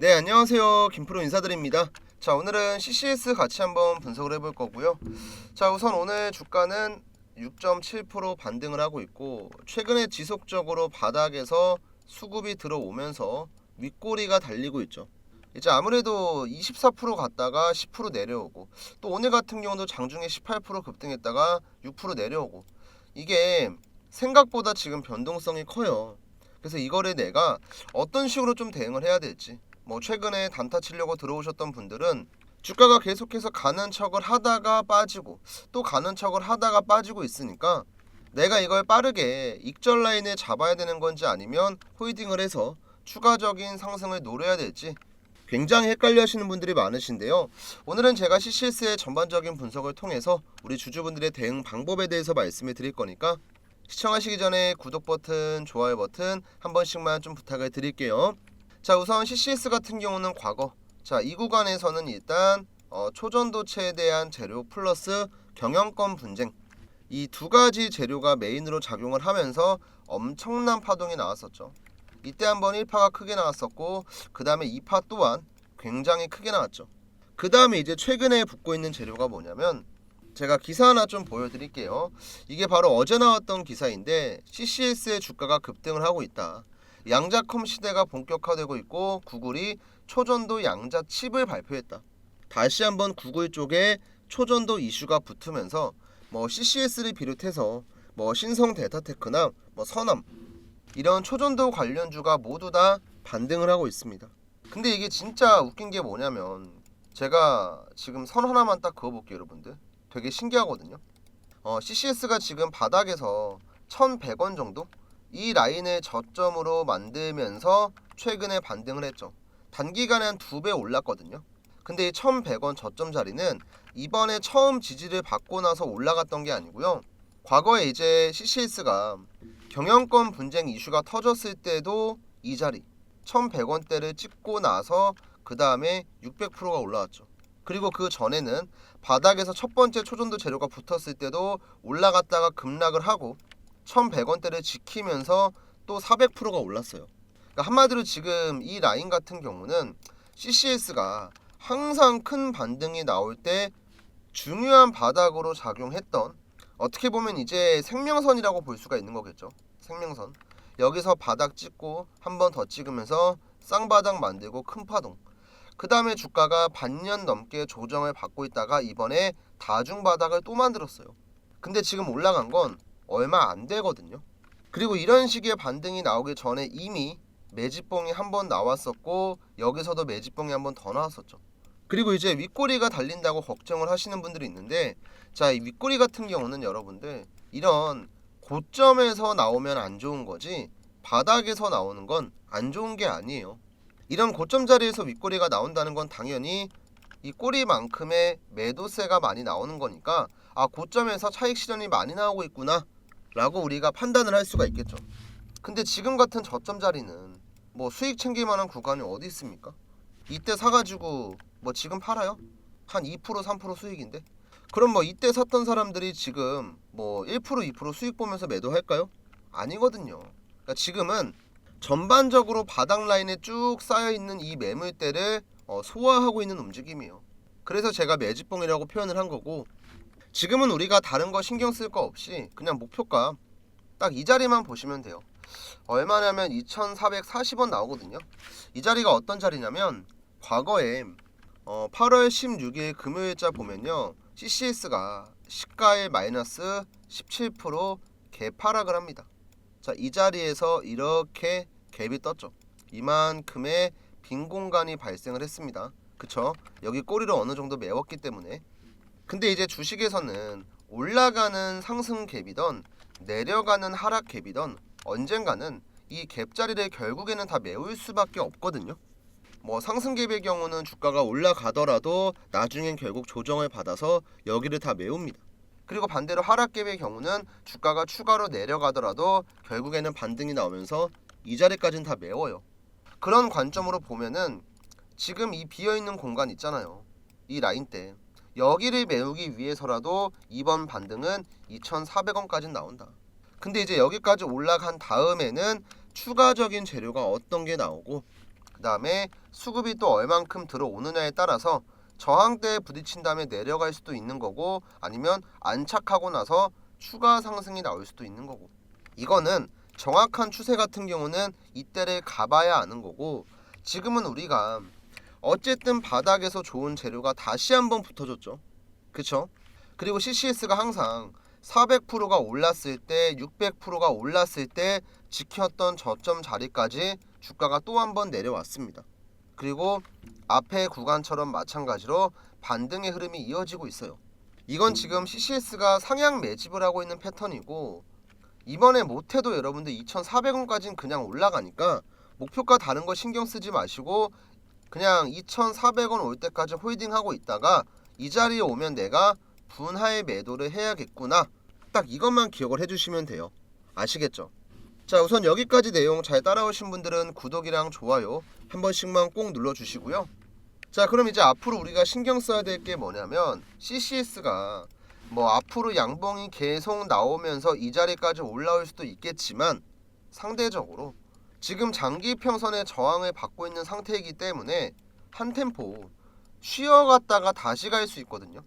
네 안녕하세요. 김프로 인사드립니다. 자 오늘은 CCS 같이 한번 분석을 해볼 거고요. 자 우선 오늘 주가는 6.7% 반등을 하고 있고 최근에 지속적으로 바닥에서 수급이 들어오면서 윗꼬리가 달리고 있죠. 이제 아무래도 24% 갔다가 10% 내려오고 또 오늘 같은 경우도 장중에 18% 급등했다가 6% 내려오고 이게 생각보다 지금 변동성이 커요. 그래서 이거를 내가 어떤 식으로 좀 대응을 해야 될지 뭐 최근에 단타 치려고 들어오셨던 분들은 주가가 계속해서 가는 척을 하다가 빠지고 또 가는 척을 하다가 빠지고 있으니까 내가 이걸 빠르게 익절 라인에 잡아야 되는 건지 아니면 홀딩을 해서 추가적인 상승을 노려야 될지 굉장히 헷갈려 하시는 분들이 많으신데요. 오늘은 제가 CCS의 전반적인 분석을 통해서 우리 주주분들의 대응 방법에 대해서 말씀을 드릴 거니까 시청하시기 전에 구독 버튼, 좋아요 버튼 한 번씩만 좀 부탁을 드릴게요. 자 우선 CCS 같은 경우는 과거 자 이 구간에서는 일단 어, 초전도체에 대한 재료 플러스 경영권 분쟁 이 두 가지 재료가 메인으로 작용을 하면서 엄청난 파동이 나왔었죠. 이때 한번 1파가 크게 나왔었고 그 다음에 2파 또한 굉장히 크게 나왔죠. 그 다음에 이제 최근에 붙고 있는 재료가 뭐냐면 제가 기사 하나 좀 보여드릴게요. 이게 바로 어제 나왔던 기사인데 CCS의 주가가 급등을 하고 있다. 양자컴 시대가 본격화되고 있고 구글이 초전도 양자 칩을 발표했다. 다시 한번 구글 쪽에 초전도 이슈가 붙으면서 뭐 CCS를 비롯해서 뭐 신성 데이터테크나 뭐 선암 이런 초전도 관련주가 모두 다 반등을 하고 있습니다. 근데 이게 진짜 웃긴 게 뭐냐면 제가 지금 선 하나만 딱 그어볼게요 여러분들 되게 신기하거든요 어, CCS가 지금 바닥에서 1100원 정도 이 라인을 저점으로 만들면서 최근에 반등을 했죠. 단기간에 한 두 배 올랐거든요. 근데 이 1100원 저점 자리는 이번에 처음 지지를 받고 나서 올라갔던 게 아니고요. 과거에 이제 CCS가 경영권 분쟁 이슈가 터졌을 때도 이 자리 1100원대를 찍고 나서 그 다음에 600%가 올라왔죠. 그리고 그 전에는 바닥에서 첫 번째 초전도 재료가 붙었을 때도 올라갔다가 급락을 하고 1100원대를 지키면서 또 400%가 올랐어요. 그러니까 한마디로 지금 이 라인 같은 경우는 CCS가 항상 큰 반등이 나올 때 중요한 바닥으로 작용했던 어떻게 보면 이제 생명선이라고 볼 수가 있는 거겠죠. 생명선. 여기서 바닥 찍고 한 번 더 찍으면서 쌍바닥 만들고 큰 파동. 그 다음에 주가가 반년 넘게 조정을 받고 있다가 이번에 다중 바닥을 또 만들었어요. 근데 지금 올라간 건 얼마 안 되거든요. 그리고 이런 식의 반등이 나오기 전에 이미 매집봉이 한 번 나왔었고 여기서도 매집봉이 한 번 더 나왔었죠. 그리고 이제 윗꼬리가 달린다고 걱정을 하시는 분들이 있는데 자, 이 윗꼬리 같은 경우는 여러분들 이런 고점에서 나오면 안 좋은 거지 바닥에서 나오는 건 안 좋은 게 아니에요. 이런 고점 자리에서 윗꼬리가 나온다는 건 당연히 이 꼬리만큼의 매도세가 많이 나오는 거니까 아 고점에서 차익 실현이 많이 나오고 있구나 라고 우리가 판단을 할 수가 있겠죠. 근데 지금 같은 저점 자리는 뭐 수익 챙길 만한 구간이 어디 있습니까? 이때 사가지고 뭐 지금 팔아요? 한 2% 3% 수익인데 그럼 뭐 이때 샀던 사람들이 지금 뭐 1% 2% 수익 보면서 매도할까요? 아니거든요. 그러니까 지금은 전반적으로 바닥 라인에 쭉 쌓여 있는 이 매물대를 어, 소화하고 있는 움직임이에요. 그래서 제가 매집봉이라고 표현을 한 거고 지금은 우리가 다른 거 신경 쓸 거 없이 그냥 목표가 딱 이 자리만 보시면 돼요. 얼마냐면 2,440원 나오거든요. 이 자리가 어떤 자리냐면 과거에 어, 8월 16일 금요일자 보면요. CCS가 시가의 마이너스 17% 개파락을 합니다. 자, 이 자리에서 이렇게 갭이 떴죠. 이만큼의 빈 공간이 발생을 했습니다. 그쵸? 여기 꼬리를 어느 정도 메웠기 때문에. 근데 이제 주식에서는 올라가는 상승 갭이던 내려가는 하락 갭이던 언젠가는 이 갭 자리를 결국에는 다 메울 수밖에 없거든요. 뭐 상승 갭의 경우는 주가가 올라가더라도 나중엔 결국 조정을 받아서 여기를 다 메웁니다. 그리고 반대로 하락 갭의 경우는 주가가 추가로 내려가더라도 결국에는 반등이 나오면서 이 자리까지는 다 메워요. 그런 관점으로 보면은 지금 이 비어 있는 공간 있잖아요. 이 라인 때 여기를 메우기 위해서라도 이번 반등은 2,400원까지 나온다. 근데 이제 여기까지 올라간 다음에는 추가적인 재료가 어떤 게 나오고 그 다음에 수급이 또 얼만큼 들어오느냐에 따라서 저항대에 부딪힌 다음에 내려갈 수도 있는 거고 아니면 안착하고 나서 추가 상승이 나올 수도 있는 거고 이거는 정확한 추세 같은 경우는 이때를 가봐야 아는 거고 지금은 우리가 어쨌든 바닥에서 좋은 재료가 다시 한번 붙어줬죠 그쵸? 그리고 CCS가 항상 400%가 올랐을 때 600%가 올랐을 때 지켰던 저점 자리까지 주가가 또 한 번 내려왔습니다 그리고 앞에 구간처럼 마찬가지로 반등의 흐름이 이어지고 있어요. 이건 지금 CCS가 상향 매집을 하고 있는 패턴이고 이번에 못해도 여러분들 2,400원까지는 그냥 올라가니까 목표가 다른 거 신경 쓰지 마시고 그냥 2,400원 올 때까지 홀딩하고 있다가 이 자리에 오면 내가 분할 매도를 해야겠구나. 딱 이것만 기억을 해주시면 돼요. 아시겠죠? 자 우선 여기까지 내용 잘 따라오신 분들은 구독이랑 좋아요 한 번씩만 꼭 눌러주시고요. 자 그럼 이제 앞으로 우리가 신경 써야 될 게 뭐냐면 CCS가 뭐 앞으로 양봉이 계속 나오면서 이 자리까지 올라올 수도 있겠지만 상대적으로 지금 장기 평선의 저항을 받고 있는 상태이기 때문에 한 템포 쉬어갔다가 다시 갈 수 있거든요.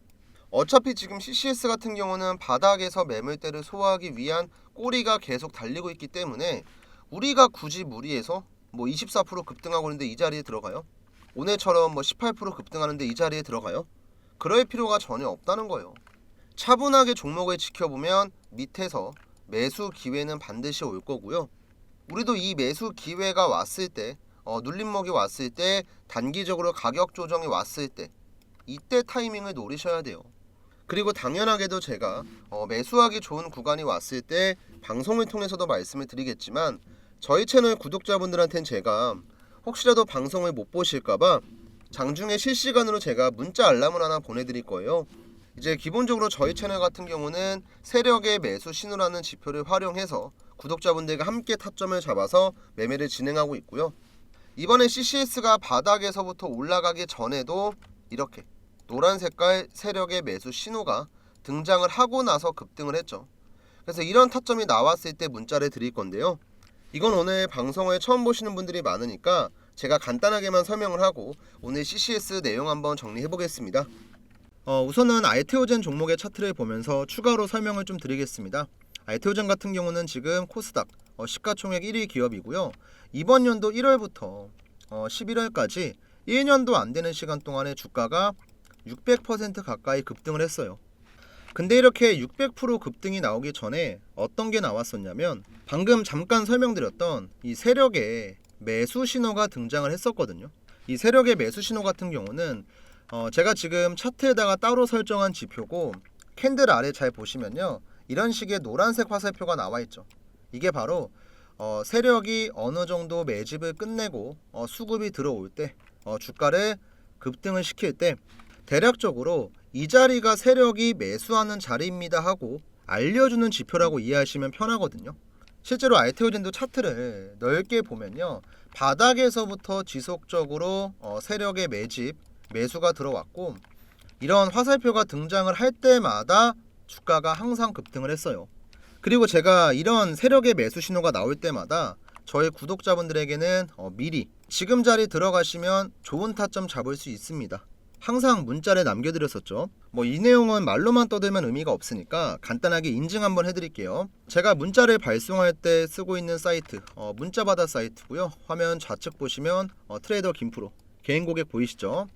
어차피 지금 CCS 같은 경우는 바닥에서 매물대를 소화하기 위한 꼬리가 계속 달리고 있기 때문에 우리가 굳이 무리해서 뭐 24% 급등하고 있는데 이 자리에 들어가요? 오늘처럼 뭐 18% 급등하는데 이 자리에 들어가요? 그럴 필요가 전혀 없다는 거예요. 차분하게 종목을 지켜보면 밑에서 매수 기회는 반드시 올 거고요. 우리도 이 매수 기회가 왔을 때, 어, 눌림목이 왔을 때, 단기적으로 가격 조정이 왔을 때, 이때 타이밍을 노리셔야 돼요. 그리고 당연하게도 제가 어, 매수하기 좋은 구간이 왔을 때 방송을 통해서도 말씀을 드리겠지만 저희 채널 구독자분들한테는 제가 혹시라도 방송을 못 보실까봐 장중에 실시간으로 제가 문자 알람을 하나 보내드릴 거예요. 이제 기본적으로 저희 채널 같은 경우는 세력의 매수 신호라는 지표를 활용해서 구독자분들과 함께 타점을 잡아서 매매를 진행하고 있고요. 이번에 CCS가 바닥에서부터 올라가기 전에도 이렇게 노란 색깔 세력의 매수 신호가 등장을 하고 나서 급등을 했죠. 그래서 이런 타점이 나왔을 때 문자를 드릴 건데요. 이건 오늘 방송을 처음 보시는 분들이 많으니까 제가 간단하게만 설명을 하고 오늘 CCS 내용 한번 정리해 보겠습니다. 어, 우선은 알테오젠 종목의 차트를 보면서 추가로 설명을 좀 드리겠습니다. 알테오젠 같은 경우는 지금 코스닥 어, 시가총액 1위 기업이고요. 이번 연도 1월부터 어, 11월까지 1년도 안 되는 시간 동안에 주가가 600% 가까이 급등을 했어요. 근데 이렇게 600% 급등이 나오기 전에 어떤 게 나왔었냐면 방금 잠깐 설명드렸던 이 세력의 매수 신호가 등장을 했었거든요. 이 세력의 매수 신호 같은 경우는 어 제가 지금 차트에다가 따로 설정한 지표고 캔들 아래 잘 보시면요. 이런 식의 노란색 화살표가 나와 있죠. 이게 바로 어 세력이 어느 정도 매집을 끝내고 어 수급이 들어올 때 어 주가를 급등을 시킬 때 대략적으로 이 자리가 세력이 매수하는 자리입니다 하고 알려주는 지표라고 이해하시면 편하거든요. 실제로 알테오젠도 차트를 넓게 보면요. 바닥에서부터 지속적으로 어, 세력의 매집, 매수가 들어왔고 이런 화살표가 등장을 할 때마다 주가가 항상 급등을 했어요. 그리고 제가 이런 세력의 매수 신호가 나올 때마다 저희 구독자분들에게는 어, 미리 지금 자리 들어가시면 좋은 타점 잡을 수 있습니다. 항상 문자를 남겨드렸었죠. 뭐 이 내용은 말로만 떠들면 의미가 없으니까 간단하게 인증 한번 해드릴게요. 제가 문자를 발송할 때 쓰고 있는 사이트, 어, 문자받아 사이트고요. 화면 좌측 보시면 어, 트레이더 김프로 개인 고객 보이시죠?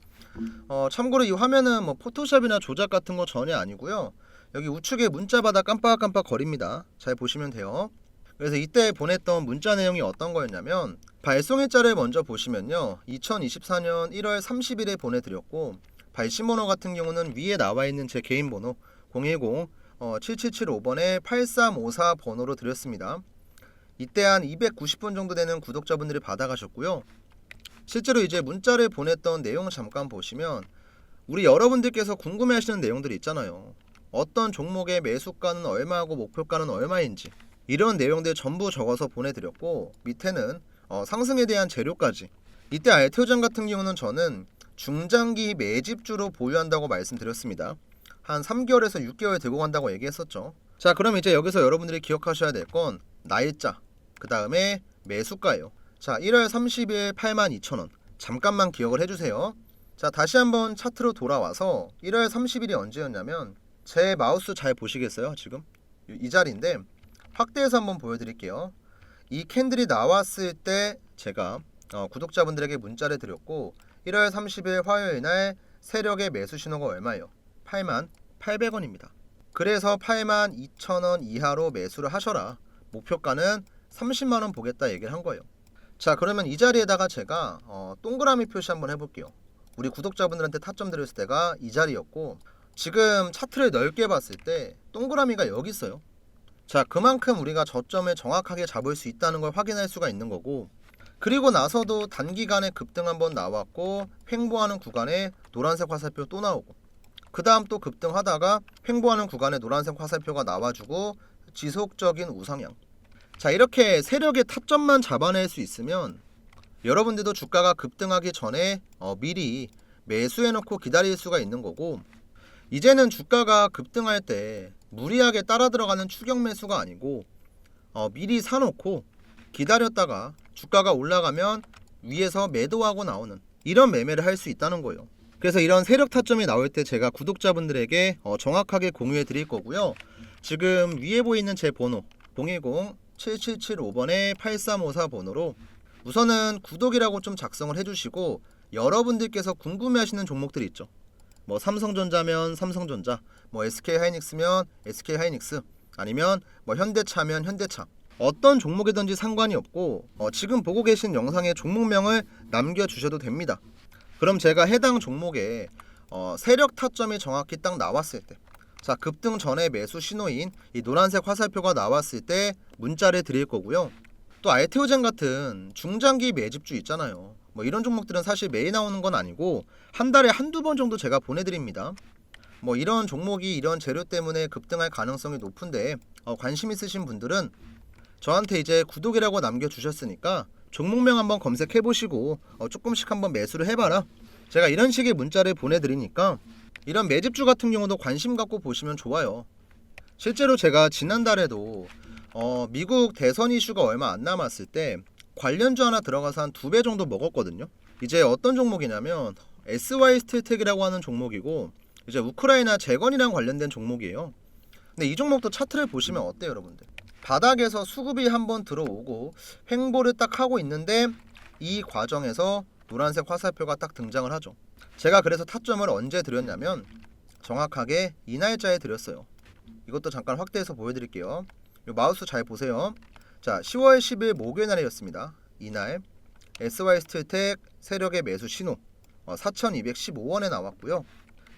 어, 참고로 이 화면은 뭐 포토샵이나 조작 같은 거 전혀 아니고요. 여기 우측에 문자받아 깜빡깜빡 거립니다. 잘 보시면 돼요. 그래서 이때 보냈던 문자 내용이 어떤 거였냐면 발송일자를 먼저 보시면요. 2024년 1월 30일에 보내드렸고 발신 번호 같은 경우는 위에 나와 있는 제 개인 번호 010 어, 7775번에 8354 번호로 드렸습니다. 이때 한 290분 정도 되는 구독자분들이 받아가셨고요. 실제로 이제 문자를 보냈던 내용 잠깐 보시면 우리 여러분들께서 궁금해하시는 내용들이 있잖아요. 어떤 종목의 매수가는 얼마고 목표가는 얼마인지 이런 내용들 전부 적어서 보내드렸고 밑에는 어, 상승에 대한 재료까지 이때 알테오전 같은 경우는 저는 중장기 매집주로 보유한다고 말씀드렸습니다. 한 3개월에서 6개월 들고 간다고 얘기했었죠. 자 그럼 이제 여기서 여러분들이 기억하셔야 될 건 날짜 그 다음에 매수가예요. 자, 1월 30일 82,000원. 잠깐만 기억을 해주세요. 자, 다시 한번 차트로 돌아와서 1월 30일이 언제였냐면 제 마우스 잘 보시겠어요? 지금 이 자리인데 확대해서 한번 보여드릴게요. 이 캔들이 나왔을 때 제가 어, 구독자분들에게 문자를 드렸고 1월 30일 화요일 날 세력의 매수 신호가 얼마예요? 8만 800원입니다. 그래서 8만 2천원 이하로 매수를 하셔라. 목표가는 30만 원 보겠다 얘기를 한 거예요. 자 그러면 이 자리에다가 제가 어, 동그라미 표시 한번 해볼게요. 우리 구독자분들한테 타점 드렸을 때가 이 자리였고 지금 차트를 넓게 봤을 때 동그라미가 여기 있어요. 자 그만큼 우리가 저점을 정확하게 잡을 수 있다는 걸 확인할 수가 있는 거고 그리고 나서도 단기간에 급등 한번 나왔고 횡보하는 구간에 노란색 화살표 또 나오고 그 다음 또 급등하다가 횡보하는 구간에 노란색 화살표가 나와주고 지속적인 우상향 자 이렇게 세력의 타점만 잡아낼 수 있으면 여러분들도 주가가 급등하기 전에 어, 미리 매수해놓고 기다릴 수가 있는 거고 이제는 주가가 급등할 때 무리하게 따라 들어가는 추격 매수가 아니고 어, 미리 사놓고 기다렸다가 주가가 올라가면 위에서 매도하고 나오는 이런 매매를 할 수 있다는 거예요. 그래서 이런 세력 타점이 나올 때 제가 구독자분들에게 어, 정확하게 공유해 드릴 거고요. 지금 위에 보이는 제 번호 010-7775번에 8354 번호로 우선은 구독이라고 좀 작성을 해주시고 여러분들께서 궁금해하시는 종목들 있죠. 뭐 삼성전자면 삼성전자, 뭐 SK 하이닉스면 SK 하이닉스, 아니면 뭐 현대차면 현대차. 어떤 종목이든지 상관이 없고 어, 지금 보고 계신 영상의 종목명을 남겨주셔도 됩니다. 그럼 제가 해당 종목에 어, 세력 타점이 정확히 딱 나왔을 때, 자 급등 전에 매수 신호인 이 노란색 화살표가 나왔을 때 문자를 드릴 거고요. 또 알테오젠 같은 중장기 매집주 있잖아요. 뭐 이런 종목들은 사실 매일 나오는 건 아니고 한 달에 한두 번 정도 제가 보내드립니다. 뭐 이런 종목이 이런 재료 때문에 급등할 가능성이 높은데 어, 관심 있으신 분들은 저한테 이제 구독이라고 남겨주셨으니까 종목명 한번 검색해 보시고 어, 조금씩 한번 매수를 해봐라. 제가 이런 식의 문자를 보내드리니까 이런 매집주 같은 경우도 관심 갖고 보시면 좋아요. 실제로 제가 지난달에도 어, 미국 대선 이슈가 얼마 안 남았을 때 관련주 하나 들어가서 한 두 배 정도 먹었거든요. 이제 어떤 종목이냐면 SY 스틸텍이라고 하는 종목이고 이제 우크라이나 재건이랑 관련된 종목이에요. 근데 이 종목도 차트를 보시면 어때요, 여러분들? 바닥에서 수급이 한번 들어오고 횡보를 딱 하고 있는데 이 과정에서 노란색 화살표가 딱 등장을 하죠. 제가 그래서 타점을 언제 드렸냐면 정확하게 이 날짜에 드렸어요. 이것도 잠깐 확대해서 보여드릴게요. 요 마우스 잘 보세요. 자, 10월 10일 목요일 날이었습니다. 이날 SY 스틸텍 세력의 매수 신호 어, 4,215원에 나왔고요.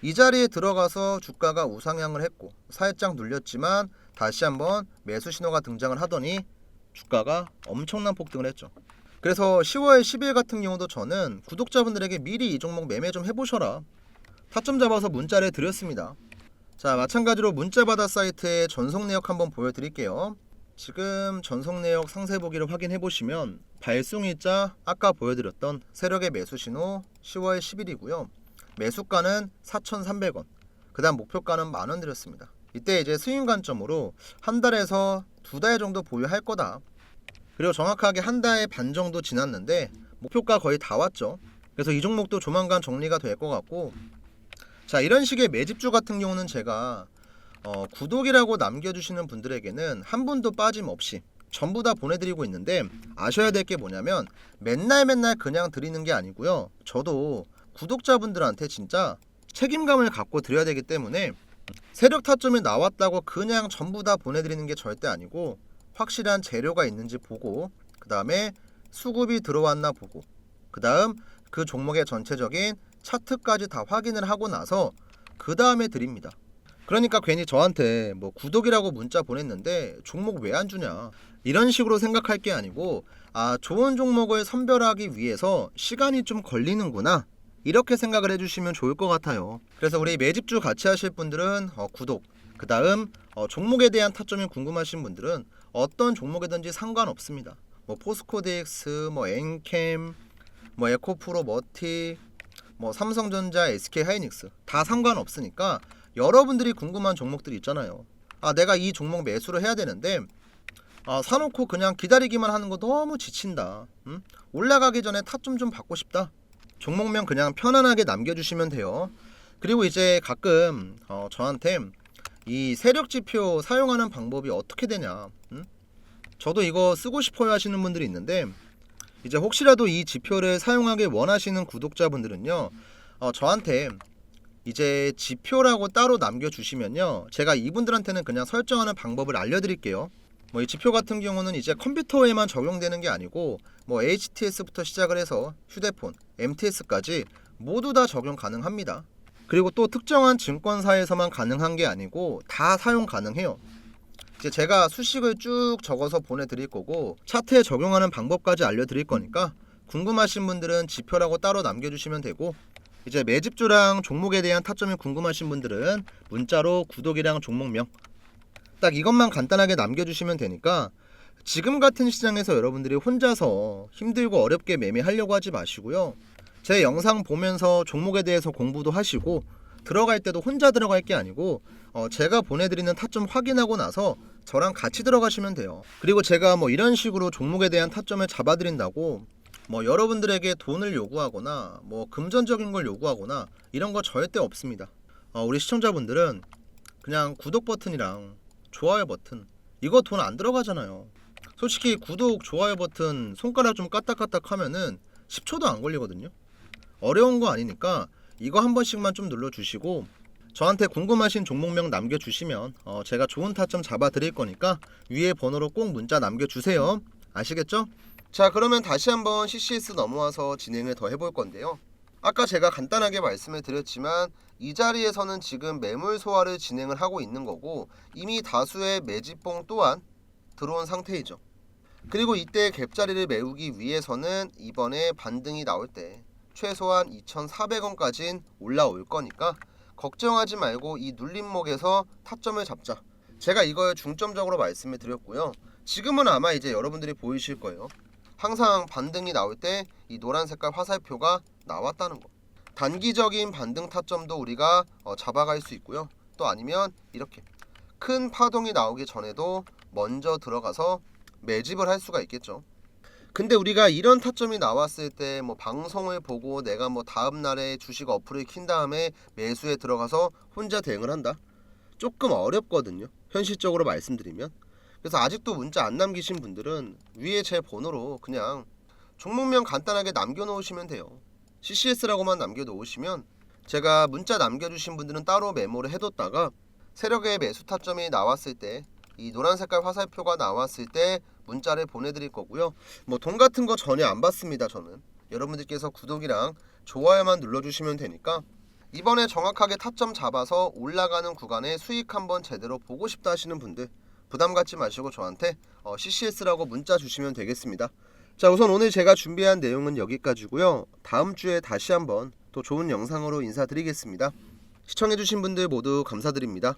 이 자리에 들어가서 주가가 우상향을 했고 살짝 눌렸지만 다시 한번 매수 신호가 등장을 하더니 주가가 엄청난 폭등을 했죠. 그래서 10월 10일 같은 경우도 저는 구독자분들에게 미리 이 종목 매매 좀 해보셔라. 타점 잡아서 문자를 드렸습니다. 자 마찬가지로 문자바다 사이트의 전송 내역 한번 보여드릴게요. 지금 전송 내역 상세 보기를 확인해 보시면 발송일자 아까 보여드렸던 세력의 매수 신호 10월 10일이고요. 매수가는 4,300원. 그다음 목표가는 만 원 드렸습니다. 이때 이제 수익 관점으로 한 달에서 두 달 정도 보유할 거다. 그리고 정확하게 한 달 반 정도 지났는데 목표가 거의 다 왔죠. 그래서 이 종목도 조만간 정리가 될 것 같고 자 이런 식의 매집주 같은 경우는 제가 어, 구독이라고 남겨주시는 분들에게는 한 분도 빠짐없이 전부 다 보내드리고 있는데 아셔야 될 게 뭐냐면 맨날 맨날 그냥 드리는 게 아니고요. 저도 구독자분들한테 진짜 책임감을 갖고 드려야 되기 때문에 세력 타점이 나왔다고 그냥 전부 다 보내드리는 게 절대 아니고 확실한 재료가 있는지 보고 그 다음에 수급이 들어왔나 보고 그 다음 그 종목의 전체적인 차트까지 다 확인을 하고 나서 그 다음에 드립니다. 그러니까 괜히 저한테 뭐 구독이라고 문자 보냈는데 종목 왜 안 주냐 이런 식으로 생각할 게 아니고 아 좋은 종목을 선별하기 위해서 시간이 좀 걸리는구나 이렇게 생각을 해주시면 좋을 것 같아요. 그래서 우리 매집주 같이 하실 분들은 어, 구독 그 다음 어, 종목에 대한 타점이 궁금하신 분들은 어떤 종목이든지 상관없습니다. 뭐 포스코DX, 뭐 엔캠, 뭐 에코프로 머티, 뭐 삼성전자, SK 하이닉스 다 상관없으니까 여러분들이 궁금한 종목들이 있잖아요. 아 내가 이 종목 매수를 해야 되는데 아, 사놓고 그냥 기다리기만 하는 거 너무 지친다. 응? 올라가기 전에 타점 좀 받고 싶다. 종목명 그냥 편안하게 남겨주시면 돼요. 그리고 이제 가끔 어, 저한테 이 세력 지표 사용하는 방법이 어떻게 되냐. 응? 저도 이거 쓰고 싶어요 하시는 분들이 있는데 이제 혹시라도 이 지표를 사용하길 원하시는 구독자분들은요. 어, 저한테 이제 지표라고 따로 남겨주시면요. 제가 이분들한테는 그냥 설정하는 방법을 알려드릴게요. 뭐 이 지표 같은 경우는 이제 컴퓨터에만 적용되는 게 아니고 뭐 HTS부터 시작을 해서 휴대폰, MTS까지 모두 다 적용 가능합니다. 그리고 또 특정한 증권사에서만 가능한 게 아니고 다 사용 가능해요. 이제 제가 수식을 쭉 적어서 보내드릴 거고 차트에 적용하는 방법까지 알려드릴 거니까 궁금하신 분들은 지표라고 따로 남겨주시면 되고 이제 매집주랑 종목에 대한 타점이 궁금하신 분들은 문자로 구독이랑 종목명 딱 이것만 간단하게 남겨주시면 되니까 지금 같은 시장에서 여러분들이 혼자서 힘들고 어렵게 매매하려고 하지 마시고요. 제 영상 보면서 종목에 대해서 공부도 하시고 들어갈 때도 혼자 들어갈 게 아니고 어, 제가 보내드리는 타점 확인하고 나서 저랑 같이 들어가시면 돼요. 그리고 제가 뭐 이런 식으로 종목에 대한 타점을 잡아드린다고 뭐 여러분들에게 돈을 요구하거나 뭐 금전적인 걸 요구하거나 이런 거 절대 없습니다. 어, 우리 시청자분들은 그냥 구독 버튼이랑 좋아요 버튼 이거 돈 안 들어가잖아요. 솔직히 구독 좋아요 버튼 손가락 좀 까딱까딱 하면은 10초도 안 걸리거든요. 어려운 거 아니니까 이거 한 번씩만 좀 눌러주시고 저한테 궁금하신 종목명 남겨주시면 어, 제가 좋은 타점 잡아 드릴 거니까 위에 번호로 꼭 문자 남겨주세요. 아시겠죠? 자 그러면 다시 한번 CCS 넘어와서 진행을 더 해볼 건데요. 아까 제가 간단하게 말씀을 드렸지만 이 자리에서는 지금 매물 소화를 진행을 하고 있는 거고 이미 다수의 매집봉 또한 들어온 상태이죠. 그리고 이때 갭자리를 메우기 위해서는 이번에 반등이 나올 때 최소한 2,400원까지는 올라올 거니까 걱정하지 말고 이 눌림목에서 타점을 잡자. 제가 이걸 중점적으로 말씀을 드렸고요. 지금은 아마 이제 여러분들이 보이실 거예요. 항상 반등이 나올 때 이 노란 색깔 화살표가 나왔다는 거. 단기적인 반등 타점도 우리가 어, 잡아갈 수 있고요. 또 아니면 이렇게 큰 파동이 나오기 전에도 먼저 들어가서 매집을 할 수가 있겠죠. 근데 우리가 이런 타점이 나왔을 때 뭐 방송을 보고 내가 뭐 다음 날에 주식 어플을 킨 다음에 매수에 들어가서 혼자 대응을 한다. 조금 어렵거든요. 현실적으로 말씀드리면. 그래서 아직도 문자 안 남기신 분들은 위에 제 번호로 그냥 종목명 간단하게 남겨놓으시면 돼요. CCS라고만 남겨놓으시면 제가 문자 남겨주신 분들은 따로 메모를 해뒀다가 세력의 매수 타점이 나왔을 때 이 노란 색깔 화살표가 나왔을 때 문자를 보내드릴 거고요. 뭐 돈 같은 거 전혀 안 받습니다. 저는 여러분들께서 구독이랑 좋아요만 눌러주시면 되니까 이번에 정확하게 타점 잡아서 올라가는 구간에 수익 한번 제대로 보고 싶다 하시는 분들 부담 갖지 마시고 저한테 어, CCS라고 문자 주시면 되겠습니다. 자 우선 오늘 제가 준비한 내용은 여기까지고요. 다음 주에 다시 한번 또 좋은 영상으로 인사드리겠습니다. 시청해주신 분들 모두 감사드립니다.